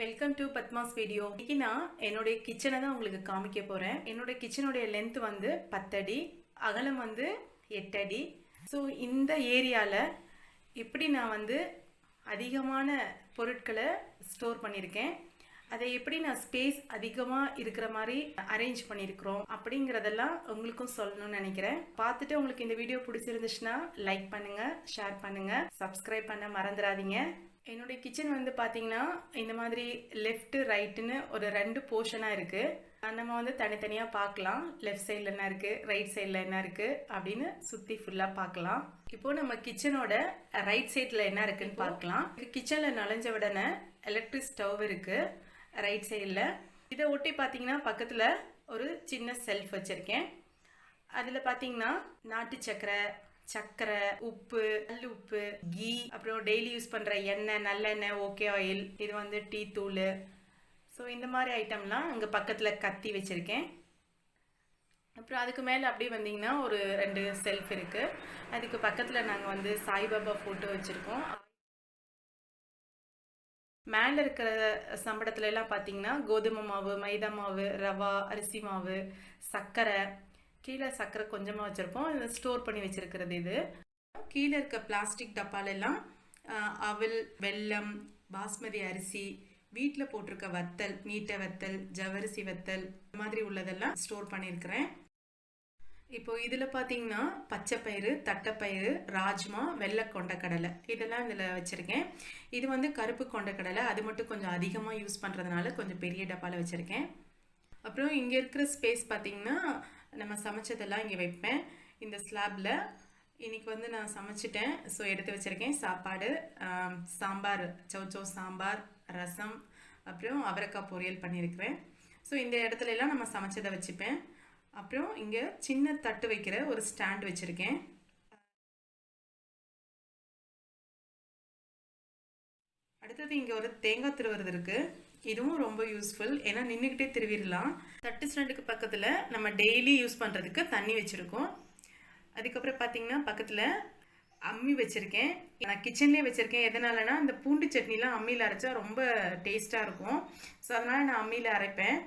Welcome to Padma's video இன்னைக்கு நான் என்னுடைய கிச்சனை தான் உங்களுக்கு காமிக்க போகிறேன் என்னுடைய கிச்சனுடைய லென்த் வந்து பத்தடி அகலம் வந்து எட்டடி ஸோ இந்த ஏரியாவில் எப்படி நான் வந்து அதிகமான பொருட்களை ஸ்டோர் பண்ணியிருக்கேன். அதை எப்படி நான் ஸ்பேஸ் அதிகமாக இருக்கிற மாதிரி அரேஞ்ச் பண்ணியிருக்கிறோம் அப்படிங்கிறதெல்லாம் உங்களுக்கும் சொல்லணும்னு நினைக்கிறேன். பார்த்துட்டு உங்களுக்கு இந்த வீடியோ பிடிச்சிருந்துச்சுன்னா லைக் பண்ணுங்கள் ஷேர் பண்ணுங்கள் சப்ஸ்கிரைப் பண்ண மறந்துடாதீங்க. என்னுடைய கிச்சன் வந்து பார்த்தீங்கன்னா இந்த மாதிரி லெஃப்ட் ரைட்டுன்னு ஒரு ரெண்டு போர்ஷனாக இருக்குது நம்ம வந்து தனித்தனியாக பார்க்கலாம் லெஃப்ட் சைடில் என்ன இருக்குது ரைட் சைடில் என்ன இருக்குது அப்படின்னு சுற்றி ஃபுல்லாக பார்க்கலாம் இப்போ நம்ம கிச்சனோட ரைட் சைடில் என்ன இருக்குன்னு பார்க்கலாம் கிச்சனில் நுழைஞ்ச உடனே எலக்ட்ரிக் ஸ்டவ் இருக்குது ரைட் சைடில் இதை ஒட்டி பார்த்தீங்கன்னா பக்கத்தில் ஒரு சின்ன செல்ஃப் வச்சுருக்கேன். அதில் பார்த்தீங்கன்னா நாட்டு சக்கரை சக்கரை உப்பு கல் உப்பு கீ அப்புறம் டெய்லி யூஸ் பண்ணுற எண்ணெய் நல்லெண்ணெய் ஓகே ஆயில் இது வந்து டீ தூள். ஸோ இந்த மாதிரி ஐட்டம்லாம் இங்கே பக்கத்தில் கத்தி வச்சுருக்கேன். அப்புறம் அதுக்கு மேலே அப்படியே வந்தீங்கன்னா ஒரு ரெண்டு செல்ஃப் இருக்குது அதுக்கு பக்கத்தில் நாங்கள் வந்து சாய்பாபா ஃபோட்டோ வச்சுருக்கோம். மேலே இருக்கிற சம்பளத்துல எல்லாம் பார்த்தீங்கன்னா கோதுமை மாவு மைதா மாவு ரவா அரிசி மாவு சர்க்கரை கீழே சர்க்கரை கொஞ்சமாக வச்சுருப்போம். இதை ஸ்டோர் பண்ணி வச்சுருக்கிறது இது. கீழே இருக்க பிளாஸ்டிக் டப்பாலெல்லாம் அவல் வெல்லம் பாஸ்மதி அரிசி வீட்டில் போட்டிருக்க வத்தல் நீட்டை வத்தல் ஜவரிசி வத்தல் இந்த மாதிரி உள்ளதெல்லாம் ஸ்டோர் பண்ணியிருக்கிறேன். இப்போ இதில் பார்த்தீங்கன்னா பச்சைப்பயிறு தட்டைப்பயிறு ராஜ்மா வெள்ளை கொண்டக்கடலை. இதெல்லாம் இதில் வச்சுருக்கேன். இது வந்து கருப்பு கொண்டக்கடலை. அது மட்டும் கொஞ்சம் அதிகமாக யூஸ் பண்ணுறதுனால கொஞ்சம் பெரிய டப்பாவில் வச்சுருக்கேன். அப்புறம் இங்கே இருக்கிற ஸ்பேஸ் பார்த்தீங்கன்னா நம்ம சமைச்சதெல்லாம் இங்கே வைப்பேன். இந்த ஸ்லாப்பில் இன்றைக்கி வந்து நான் சமைச்சிட்டேன். ஸோ எடுத்து வச்சுருக்கேன். சாப்பாடு சாம்பார் சௌச்சோ சாம்பார் ரசம் அப்புறம் அவரைக்காய் பொரியல் பண்ணியிருக்கிறேன். ஸோ இந்த இடத்துல எல்லாம் நம்ம சமைச்சதை வச்சுப்பேன். அப்புறம் இங்கே சின்ன தட்டு வைக்கிற ஒரு ஸ்டாண்ட் வச்சுருக்கேன். அடுத்தது இங்கே ஒரு தேங்காய் திருவுறது இருக்குது இதுவும் ரொம்ப யூஸ்ஃபுல் ஏன்னா நின்றுக்கிட்டே திருவிடலாம். தட்டு ஸ்டாண்டுக்கு பக்கத்தில் நம்ம டெய்லி யூஸ் பண்ணுறதுக்கு தண்ணி வச்சுருக்கோம். அதுக்கப்புறம் பார்த்தீங்கன்னா பக்கத்தில் அம்மி வச்சுருக்கேன். நான் கிச்சன்லேயே வச்சுருக்கேன். எதனாலனா இந்த பூண்டு சட்னிலாம் அம்மியில் அரைச்சா ரொம்ப டேஸ்ட்டாக இருக்கும். ஸோ அதனால் நான் அம்மியில் அரைப்பேன்.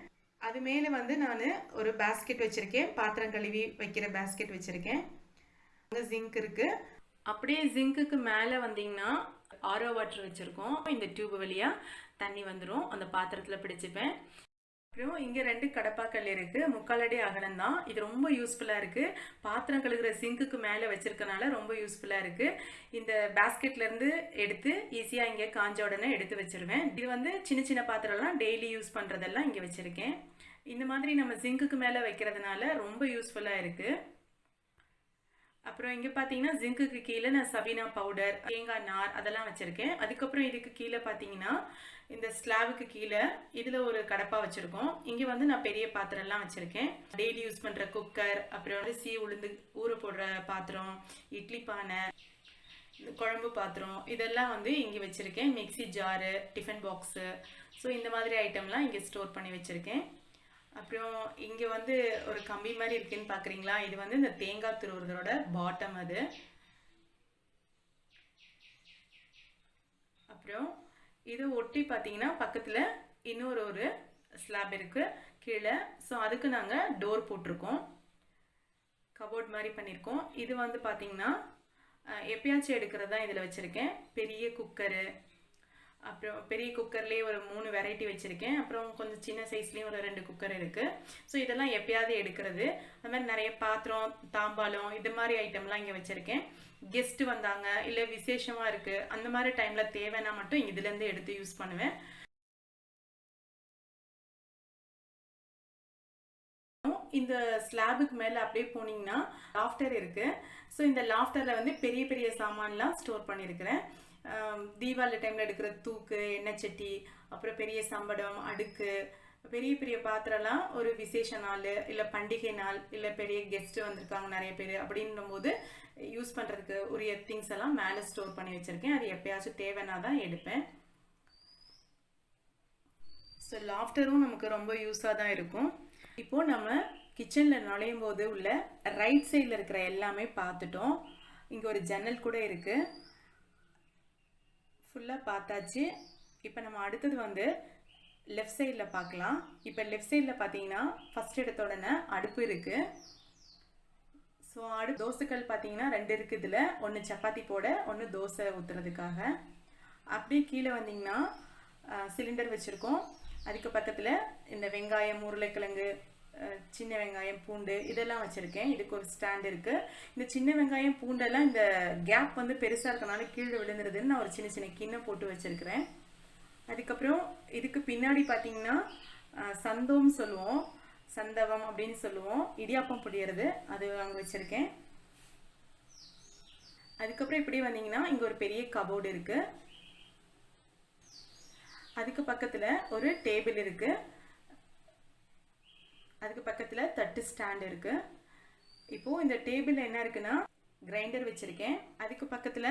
அது மேலே வந்து நான் ஒரு பேஸ்கெட் வச்சுருக்கேன். பாத்திரம் கழுவி வைக்கிற பேஸ்கெட் வச்சுருக்கேன். அங்கே ஜிங்க் இருக்குது அப்படியே ஜிங்க்குக்கு மேலே வந்தீங்கன்னா ஆரோ வாட்டர் வச்சுருக்கோம். இந்த டியூப் வழியாக தண்ணி வந்துடும் அந்த பாத்திரத்தில் பிடிச்சிப்பேன். அப்புறம் இங்கே ரெண்டு கடப்பாக்கல் இருக்குது முக்காலடி அகலம் தான். இது ரொம்ப யூஸ்ஃபுல்லாக இருக்குது பாத்திரம் கழுகுற சிங்குக்கு மேலே வச்சிருக்கனால ரொம்ப யூஸ்ஃபுல்லாக இருக்குது இந்த பேஸ்கெட்லேருந்து எடுத்து ஈஸியாக இங்கே காஞ்ச உடனே எடுத்து வச்சிருவேன். இது வந்து சின்ன சின்ன பாத்திரம்லாம் டெய்லி யூஸ் பண்ணுறதெல்லாம் இங்கே வச்சுருக்கேன். இந்த மாதிரி நம்ம சிங்குக்கு மேலே வைக்கிறதுனால ரொம்ப யூஸ்ஃபுல்லாக இருக்குது அப்புறம் இங்கே பார்த்தீங்கன்னா ஜிங்குக்கு கீழே நான் சபீனா பவுடர் தேங்காய் நார் அதெல்லாம் வச்சுருக்கேன். அதுக்கப்புறம் இதுக்கு கீழே பார்த்தீங்கன்னா இந்த ஸ்லாவுக்கு கீழே இதில் ஒரு கடப்பா வச்சுருக்கோம். இங்கே வந்து நான் பெரிய பாத்திரம்லாம் வச்சுருக்கேன். டெய்லி யூஸ் பண்ணுற குக்கர் அப்புறம் அரிசி உளுந்து ஊற போடுற பாத்திரம் இட்லி பானை குழம்பு பாத்திரம் இதெல்லாம் வந்து இங்கே வச்சுருக்கேன். Mixie jar tiffin box so இந்த மாதிரி ஐட்டம்லாம் இங்கே ஸ்டோர் பண்ணி வச்சுருக்கேன். அப்புறம் இங்கே வந்து ஒரு கம்பி மாதிரி இருக்குன்னு பார்க்குறீங்களா இது வந்து இந்த தேங்காய் துருவுறதோட பாட்டம் அது. அப்புறம் இது ஒட்டி பார்த்தீங்கன்னா பக்கத்தில் இன்னொரு ஒரு ஸ்லாப் இருக்குது கீழே. ஸோ அதுக்கு நாங்கள் டோர் போட்டிருக்கோம். கபோர்ட் மாதிரி பண்ணியிருக்கோம். இது வந்து பார்த்தீங்கன்னா எப்பயாச்சும் எடுக்கிறது தான் இதில் வச்சுருக்கேன். பெரிய குக்கரு அப்புறம் பெரிய குக்கர்லேயே ஒரு மூணு வெரைட்டி வச்சுருக்கேன். அப்புறம் கொஞ்சம் சின்ன சைஸ்லேயும் ஒரு ரெண்டு குக்கர் இருக்குது ஸோ இதெல்லாம் எப்பயாவது எடுக்கிறது. அது மாதிரி நிறைய பாத்திரம் தாம்பாலம் இது மாதிரி ஐட்டம்லாம் இங்கே வச்சுருக்கேன். கெஸ்ட்டு வந்தாங்க இல்லை விசேஷமாக இருக்குது அந்த மாதிரி டைமில் தேவைன்னா மட்டும் இதுலேருந்து எடுத்து யூஸ் பண்ணுவேன். இந்த ஸ்லாபுக்கு மேலே அப்படியே போனீங்கன்னா லாஃப்டர் இருக்குது ஸோ இந்த லாஃப்டரில் வந்து பெரிய பெரிய சாமான்லாம் ஸ்டோர் பண்ணியிருக்கிறேன் தீபாவளி டைமில் எடுக்கிற தூக்கு எண்ணெய் சட்டி அப்புறம் பெரிய சம்படம் அடுக்கு பெரிய பெரிய பாத்திரம்லாம் ஒரு விசேஷ நாள் இல்லை பண்டிகை நாள் இல்லை பெரிய கெஸ்ட்டு வந்திருக்காங்க நிறைய பேர் அப்படின்னும் போது யூஸ் பண்ணுறதுக்கு உரிய திங்ஸ் எல்லாம் மேலே ஸ்டோர் பண்ணி வச்சுருக்கேன். அது எப்பயாச்சும் தேவைன்னா தான் எடுப்பேன். ஸோ லாஃப்டரும் நமக்கு ரொம்ப யூஸாக தான் இருக்கும். இப்போது நம்ம கிச்சனில் நுழையும் போது உள்ள ரைட் சைடில் இருக்கிற எல்லாமே பார்த்துட்டோம். இங்கே ஒரு ஜன்னல் கூட இருக்குது ஃபுல்லாக பார்த்தாச்சு. இப்போ நம்ம அடுத்தது வந்து லெஃப்ட் சைடில் பார்க்கலாம். இப்போ லெஃப்ட் சைடில் பார்த்தீங்கன்னா ஃபஸ்ட் இடத்தோடனே அடுப்பு இருக்குது ஸோ அடு தோசைக்கல் பார்த்தீங்கன்னா ரெண்டு இருக்குது இதில். ஒன்று சப்பாத்தி போட ஒன்று தோசை ஊற்றுறதுக்காக அப்படியே கீழே வந்தீங்கன்னா சிலிண்டர் வச்சுருக்கோம். அதுக்கு பக்கத்தில் இந்த வெங்காயம் உருளைக்கிழங்கு சின்ன வெங்காயம் பூண்டு இதெல்லாம் வச்சுருக்கேன். இதுக்கு ஒரு ஸ்டாண்ட் இருக்குது இந்த சின்ன வெங்காயம் பூண்டெல்லாம் இந்த கேப் வந்து பெருசாக இருக்கனால கீழே விழுந்துருதுன்னு நான் ஒரு சின்ன சின்ன கிண்ணம் போட்டு வச்சுருக்கிறேன். அதுக்கப்புறம் இதுக்கு பின்னாடி பார்த்தீங்கன்னா சந்தோம் சொல்லுவோம். சந்தவம் அப்படின்னு சொல்லுவோம். இடியாப்பம் புடியறது அது அங்கே வச்சுருக்கேன். அதுக்கப்புறம் இப்படி வந்தீங்கன்னா இங்கே ஒரு பெரிய கபோர்டு இருக்குது அதுக்கு பக்கத்தில் ஒரு டேபிள் இருக்குது அதுக்கு பக்கத்தில் தட்டு ஸ்டாண்ட் இருக்குது இப்போது இந்த டேபிளில் என்ன இருக்குன்னா கிரைண்டர் வச்சுருக்கேன். அதுக்கு பக்கத்தில்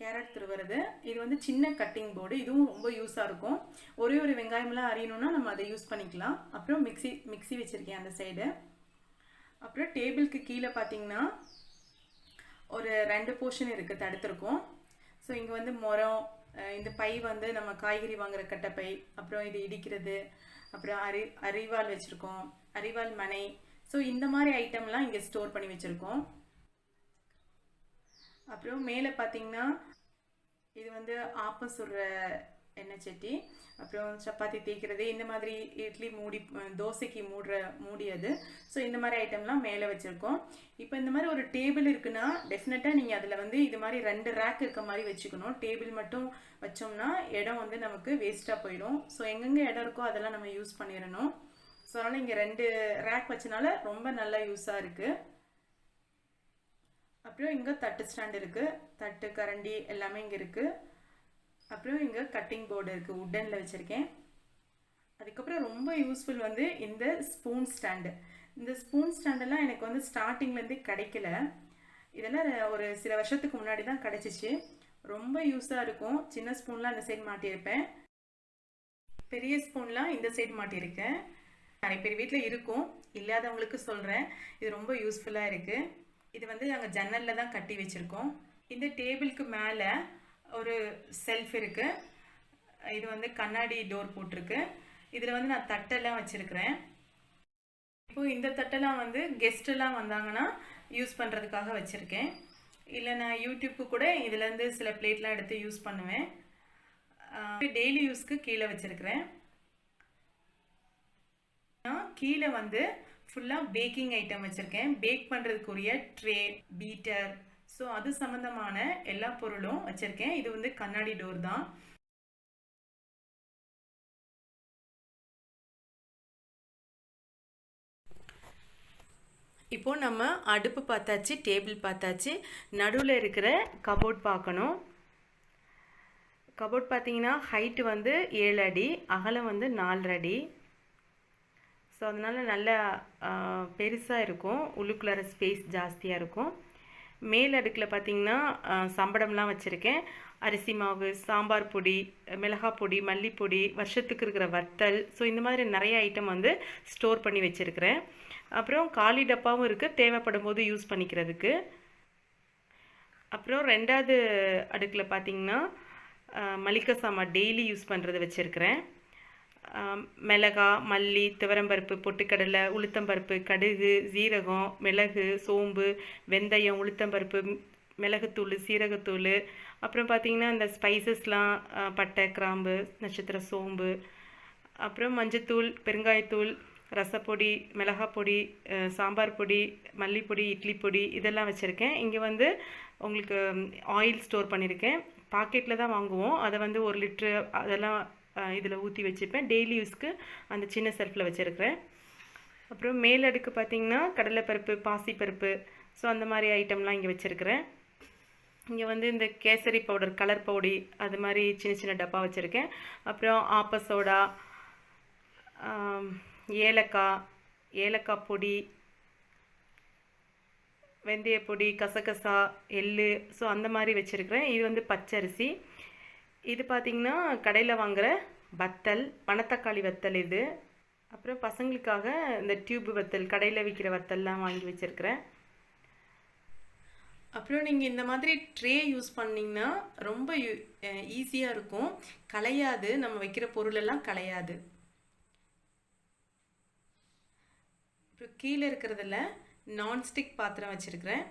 கேரட் துருவுறது. இது வந்து சின்ன கட்டிங் போர்டு இதுவும் ரொம்ப யூஸாக இருக்கும். ஒரே ஒரு வெங்காயம்லாம் அறியணும்னா நம்ம அதை யூஸ் பண்ணிக்கலாம். அப்புறம் மிக்ஸி மிக்ஸி வச்சுருக்கேன் அந்த சைடு அப்புறம் டேபிளுக்கு கீழே பார்த்தீங்கன்னா ஒரு ரெண்டு போர்ஷன் இருக்குது தடுத்துருக்கோம். ஸோ இங்கே வந்து முரம் இந்த பை வந்து நம்ம காய்கறி வாங்குற கட்டப்பை அப்புறம் இது இடிக்கிறது அப்புறம் அரி அரிவாள் வச்சுருக்கோம் அரிவாள் மனை. ஸோ இந்த மாதிரி ஐட்டம்லாம் இங்கே ஸ்டோர் பண்ணி வச்சுருக்கோம். அப்புறம் மேலே பார்த்தீங்கன்னா இது வந்து ஆப்பம் சுடுற எண்ணெய் சட்டி அப்புறம் சப்பாத்தி தேய்க்கிறது இந்த மாதிரி இட்லி மூடி தோசைக்கு மூடுற மூடி அது ஸோ இந்த மாதிரி ஐட்டம்லாம் மேலே வச்சுருக்கோம். இப்போ இந்த மாதிரி ஒரு டேபிள் இருக்குன்னா டெஃபினட்டாக நீங்கள் அதில் வந்து இது மாதிரி ரெண்டு ரேக் இருக்க மாதிரி வச்சுக்கணும். டேபிள் மட்டும் வச்சோம்னா இடம் வந்து நமக்கு வேஸ்ட்டாக போயிடும். ஸோ எங்கெங்கே இடம் இருக்கோ அதெல்லாம் நம்ம யூஸ் பண்ணிடணும். ஸோ அதனால் இங்கே ரெண்டு ரேக் வச்சனால ரொம்ப நல்லா யூஸாக இருக்குது அப்புறம் இங்கே தட்டு ஸ்டாண்ட் இருக்குது தட்டு கரண்டி எல்லாமே இங்கே இருக்குது அப்புறம் இங்கே கட்டிங் போர்டு இருக்குது உட்டனில் வச்சுருக்கேன். அதுக்கப்புறம் ரொம்ப யூஸ்ஃபுல் வந்து இந்த ஸ்பூன் ஸ்டாண்டு இந்த ஸ்பூன் ஸ்டாண்டெல்லாம் எனக்கு வந்து ஸ்டார்டிங்லேருந்தே கிடைக்கல. இதெல்லாம் ஒரு சில வருஷத்துக்கு முன்னாடி தான் கிடச்சிச்சு. ரொம்ப யூஸாக இருக்கும். சின்ன ஸ்பூன்லாம் அந்த சைடு மாட்டியிருப்பேன். பெரிய ஸ்பூன்லாம் இந்த சைடு மாட்டியிருக்கேன். நிறைய பேர் வீட்டில் இருக்கும். இல்லாதவங்களுக்கு சொல்கிறேன் இது ரொம்ப யூஸ்ஃபுல்லாக இருக்குது இது வந்து நாங்கள் ஜன்னலில் தான் கட்டி வச்சுருக்கோம். இந்த டேபிளுக்கு மேலே ஒரு செல்ஃப் இருக்குது இது வந்து கண்ணாடி டோர் போட்டிருக்கு. இதில் வந்து நான் தட்டெல்லாம் வச்சுருக்கிறேன். இப்போது இந்த தட்டெல்லாம் வந்து கெஸ்ட்டெல்லாம் வந்தாங்கன்னா யூஸ் பண்ணுறதுக்காக வச்சுருக்கேன். இல்லை நான் யூடியூப்க்கு கூட இதுலேருந்து சில பிளேட்லாம் எடுத்து யூஸ் பண்ணுவேன். டெய்லி யூஸ்க்கு கீழே வச்சுருக்கிறேன். கீழே வந்து ஃபுல்லாக பேக்கிங் ஐட்டம் வச்சுருக்கேன். பேக் பண்ணுறதுக்குரிய ட்ரே பீட்டர் ஸோ அது சம்மந்தமான எல்லா பொருளும் வச்சுருக்கேன். இது வந்து கண்ணாடி டோர் தான். இப்போது நம்ம அடுப்பு பார்த்தாச்சு டேபிள் பார்த்தாச்சு. நடுவில் இருக்கிற கபோர்ட் பார்க்கணும். கபோர்ட் பார்த்தீங்கன்னா ஹைட்டு வந்து ஏழு அடி அகலம் வந்து நாலரை அடி. ஸோ அதனால் நல்ல பெருசாக இருக்கும். உள்ளுக்குள்ளார ஸ்பேஸ் ஜாஸ்தியாக இருக்கும். மேல் அடுக்கில் பார்த்திங்கன்னா சம்படம்லாம் வச்சுருக்கேன். அரிசி மாவு சாம்பார் பொடி மிளகாய் பொடி மல்லிப்பொடி வருஷத்துக்கு இருக்கிற வத்தல். ஸோ இந்த மாதிரி நிறைய ஐட்டம் வந்து ஸ்டோர் பண்ணி வச்சுருக்கிறேன். அப்புறம் காலி டப்பாவும் இருக்குது தேவைப்படும் போது யூஸ் பண்ணிக்கிறதுக்கு. அப்புறம் ரெண்டாவது அடுக்கில் பார்த்திங்கன்னா மளிகை சாமான் டெய்லி யூஸ் பண்ணுறது வச்சுருக்கிறேன். மிளகா மல்லி துவரம்பருப்பு பொட்டுக்கடலை உளுத்தம்பருப்பு கடுகு சீரகம் மிளகு சோம்பு வெந்தயம் உளுத்தம்பருப்பு மிளகுத்தூள் சீரகத்தூள். அப்புறம் பார்த்திங்கன்னா இந்த ஸ்பைசஸ்லாம் பட்டை கிராம்பு நட்சத்திர சோம்பு. அப்புறம் மஞ்சத்தூள் பெருங்காயத்தூள் ரசப்பொடி மிளகாப்பொடி சாம்பார் பொடி மல்லிப்பொடி இட்லி பொடி இதெல்லாம் வச்சுருக்கேன். இங்கே வந்து உங்களுக்கு ஆயில் ஸ்டோர் பண்ணியிருக்கேன் பாக்கெட்டில் தான் வாங்குவோம். அதை வந்து ஒரு லிட்ரு அதெல்லாம் இதில் ஊற்றி வச்சுப்பேன் டெய்லி யூஸ்க்கு அந்த சின்ன செல்ஃபில் வச்சுருக்கிறேன். அப்புறம் மேல் அடுக்கு பார்த்திங்கன்னா கடலைப்பருப்பு பாசிப்பருப்பு. ஸோ அந்த மாதிரி ஐட்டம்லாம் இங்கே வச்சுருக்கிறேன். இங்கே வந்து இந்த கேசரி பவுடர் கலர் பவுடி அது மாதிரி சின்ன சின்ன டப்பா வச்சுருக்கேன். அப்புறம் ஆப்ப சோடா ஏலக்காய் ஏலக்காய் பொடி வெந்தயப்பொடி கசகசா எள்ளு. ஸோ அந்த மாதிரி வச்சுருக்கிறேன். இது வந்து பச்சரிசி. இது பார்த்திங்கன்னா கடையில் வாங்குகிற வத்தல் பணத்தக்காளி வத்தல் இது. அப்புறம் பசங்களுக்காக இந்த டியூப் வத்தல் கடையில் விற்கிற வத்தல்லாம் வாங்கி வச்சுருக்கிறேன். அப்புறம் நீங்கள் இந்த மாதிரி ட்ரே யூஸ் பண்ணிங்கன்னா ரொம்ப ஈஸியாக இருக்கும். கலையாது நம்ம வைக்கிற பொருளெல்லாம் கலையாது அப்புறம் கீழே இருக்கிறதுல நான்ஸ்டிக் பாத்திரம் வச்சுருக்கிறேன்.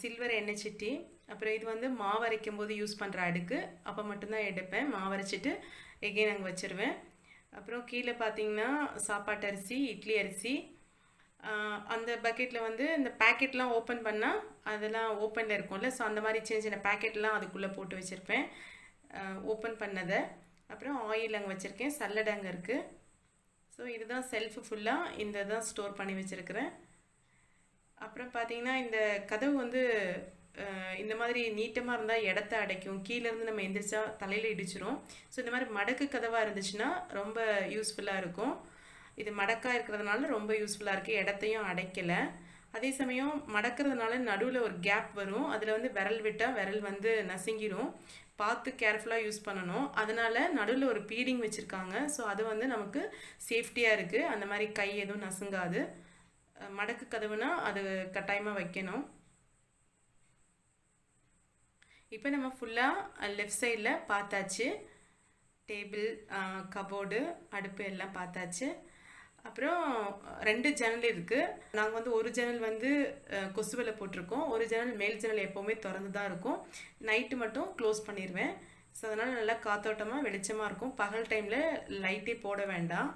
சில்வர் எண்ணெய் சிட்டி. அப்புறம் இது வந்து மாவு அரைக்கும் போது யூஸ் பண்ணுற அடுக்கு. அப்போ மட்டும்தான் எடுப்பேன். மாவு அரைச்சிட்டு எகெயின் அங்கே வச்சுருவேன். அப்புறம் கீழே பார்த்தீங்கன்னா சாப்பாட்டு அரிசி இட்லி அரிசி. அந்த பக்கெட்டில் வந்து இந்த பேக்கெட்லாம் ஓப்பன் பண்ணால் அதெல்லாம் ஓப்பனில் இருக்கும்ல. ஸோ அந்த மாதிரி சின்ன சின்ன பேக்கெட்லாம் அதுக்குள்ளே போட்டு வச்சுருப்பேன். ஓப்பன் பண்ணதை. அப்புறம் ஆயில் அங்கே வச்சுருக்கேன். சல்லடை அங்கே இருக்குது ஸோ இதுதான் செல்ஃபு ஃபுல்லாக இந்த தான் ஸ்டோர் பண்ணி வச்சுருக்கிறேன். அப்புறம் பார்த்தீங்கன்னா இந்த கதவு வந்து இந்த மாதிரி நீட்டமாக இருந்தால் இடத்த அடைக்கும். கீழேருந்து நம்ம எந்திரிச்சா தலையில் இடிச்சிரும். ஸோ இந்த மாதிரி மடக்கு கதவாக இருந்துச்சுன்னா ரொம்ப யூஸ்ஃபுல்லாக இருக்கும். இது மடக்காக இருக்கிறதுனால ரொம்ப யூஸ்ஃபுல்லாக இருக்குது இடத்தையும் அடைக்கலை. அதே சமயம் மடக்கிறதுனால நடுவில் ஒரு கேப் வரும். அதில் வந்து விரல் விட்டால் விரல் வந்து நசுங்கிரும். பார்த்து கேர்ஃபுல்லாக யூஸ் பண்ணணும். அதனால் நடுவில் ஒரு பீடிங் வச்சுருக்காங்க. ஸோ அது வந்து நமக்கு சேஃப்டியாக இருக்குது அந்த மாதிரி கை எதுவும் நசுங்காது. மடக்கு கதவுனா அது கட்டாயமாக வைக்கணும். இப்போ நம்ம ஃபுல்லாக லெஃப்ட் சைடில் பார்த்தாச்சு. டேபிள் கபோர்டு அடுப்பு எல்லாம் பார்த்தாச்சு. அப்புறம் ரெண்டு ஜன்னல் இருக்குது நாங்கள் வந்து ஒரு ஜன்னல் வந்து கொசுவலை போட்டிருக்கோம். ஒரு ஜன்னல் மேல் ஜன்னல் எப்போவுமே திறந்து தான் இருக்கும். நைட்டு மட்டும் க்ளோஸ் பண்ணிடுவேன் ஸோ அதனால் நல்லா காத்தோட்டமாக வெளிச்சமாக இருக்கும். பகல் டைமில் லைட்டே போட வேண்டாம்.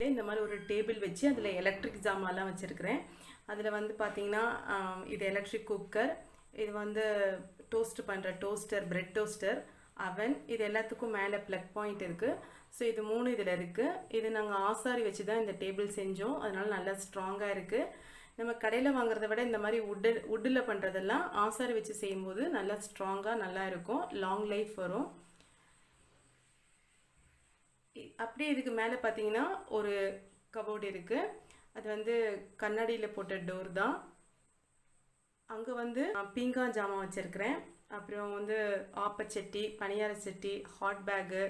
இந்த மாதிரி ஒரு டேபிள் வச்சு அதில் எலக்ட்ரிக் ஜாமான்லாம் வச்சுருக்கிறேன். அதில் வந்து பார்த்திங்கன்னா இது எலக்ட்ரிக் குக்கர் இது வந்து டோஸ்ட் பண்ணுற டோஸ்டர் பிரெட் டோஸ்டர் அவன் இது எல்லாத்துக்கும் மேலே ப்ளக் பாயிண்ட் இருக்குது ஸோ இது மூணு இதில் இருக்குது இது நாங்கள் ஆசாரி வச்சு தான் இந்த டேபிள் செஞ்சோம். அதனால் நல்லா ஸ்ட்ராங்காக இருக்குது நம்ம கடையில் வாங்குறத விட இந்த மாதிரி உட்டு உட்டில் பண்ணுறதெல்லாம் ஆசாரி வச்சு செய்யும்போது நல்லா ஸ்ட்ராங்காக நல்லா இருக்கும். லாங் லைஃப் வரும். அப்படியே இதுக்கு மேலே பார்த்தீங்கன்னா ஒரு கபோர்டு இருக்குது அது வந்து கண்ணாடியில் போட்ட டோர் தான். அங்கே வந்து பீங்கா ஜாமான் வச்சுருக்கிறேன். அப்புறம் வந்து ஆப்பச்சட்டி பனியார சட்டி ஹாட் பேக்கு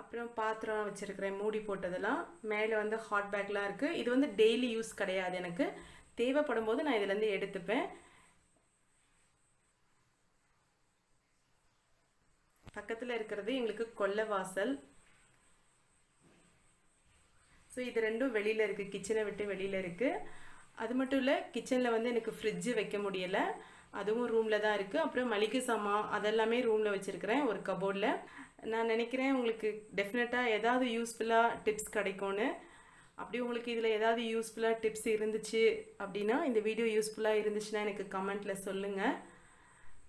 அப்புறம் பாத்திரம் வச்சுருக்கிறேன் மூடி போட்டதெல்லாம். மேலே வந்து ஹாட் பேக்லாம் இருக்குது இது வந்து டெய்லி யூஸ் கிடையாது எனக்கு. தேவைப்படும் போது நான் இதுலேருந்து எடுத்துப்பேன். பக்கத்தில் இருக்கிறது எங்களுக்கு கொல்லை வாசல். ஸோ இது ரெண்டும் வெளியில் இருக்குது கிச்சனை விட்டு வெளியில் இருக்குது அது மட்டும் இல்லை கிச்சனில் வந்து எனக்கு ஃப்ரிட்ஜு வைக்க முடியலை. அதுவும் ரூமில் தான் இருக்குது அப்புறம் மளிகை சாமான் அதெல்லாமே ரூமில் வச்சுருக்கிறேன் ஒரு கபோர்டில் நான் நினைக்கிறேன் உங்களுக்கு டெஃபினட்டாக ஏதாவது யூஸ்ஃபுல்லாக டிப்ஸ் கிடைக்கும்னு. அப்படி உங்களுக்கு இதில் ஏதாவது யூஸ்ஃபுல்லாக டிப்ஸ் இருந்துச்சு அப்படின்னா இந்த வீடியோ யூஸ்ஃபுல்லாக இருந்துச்சுன்னா எனக்கு கமெண்ட்டில் சொல்லுங்கள்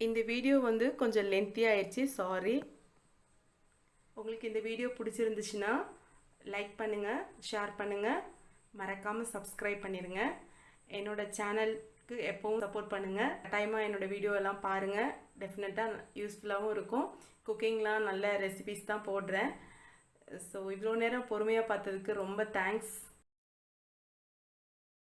இந்த வீடியோ வந்து கொஞ்சம் லென்த்தியாக ஆயிடுச்சு. சாரி உங்களுக்கு இந்த வீடியோ பிடிச்சிருந்துச்சுன்னா லைக் பண்ணுங்கள் ஷேர் பண்ணுங்கள் மறக்காமல் சப்ஸ்கிரைப் பண்ணிடுங்க என்னோடய சேனலுக்கு எப்போவும் சப்போர்ட் பண்ணுங்கள் டைமாக என்னோடய வீடியோ எல்லாம் பாருங்கள் டெஃபினட்டாக யூஸ்ஃபுல்லாகவும் இருக்கும். குக்கிங்லாம் நல்ல ரெசிபிஸ் தான் போடுறேன். ஸோ இவ்வளோ நேரம் பொறுமையாக பார்த்ததுக்கு ரொம்ப தேங்க்ஸ்